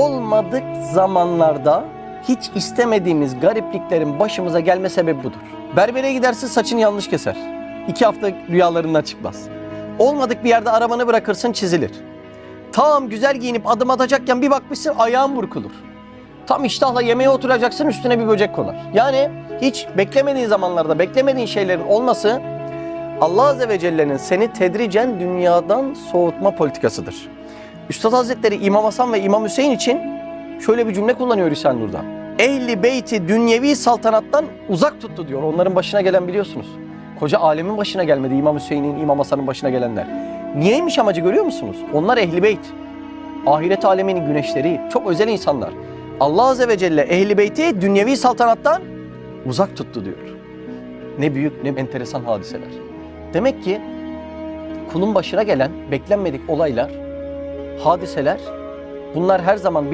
Olmadık zamanlarda hiç istemediğimiz garipliklerin başımıza gelme sebebi budur. Berbere gidersin saçını yanlış keser. İki hafta rüyalarından çıkmaz. Olmadık bir yerde arabanı bırakırsın çizilir. Tam güzel giyinip adım atacakken bir bakmışsın ayağın burkulur. Tam iştahla yemeğe oturacaksın üstüne bir böcek konar. Yani hiç beklemediğin zamanlarda beklemediğin şeylerin olması Allah Azze ve Celle'nin seni tedricen dünyadan soğutma politikasıdır. Üstad Hazretleri İmam Hasan ve İmam Hüseyin için şöyle bir cümle kullanıyor Risale Nur'da. Ehli beyti dünyevi saltanattan uzak tuttu diyor. Onların başına gelen biliyorsunuz. Koca alemin başına gelmedi İmam Hüseyin'in, İmam Hasan'ın başına gelenler. Niyeymiş amacı görüyor musunuz? Onlar ehli beyt. Ahiret aleminin güneşleri, çok özel insanlar. Allah Azze ve Celle ehli beyti dünyevi saltanattan uzak tuttu diyor. Ne büyük ne enteresan hadiseler. Demek ki kulun başına gelen beklenmedik olaylar, hadiseler bunlar her zaman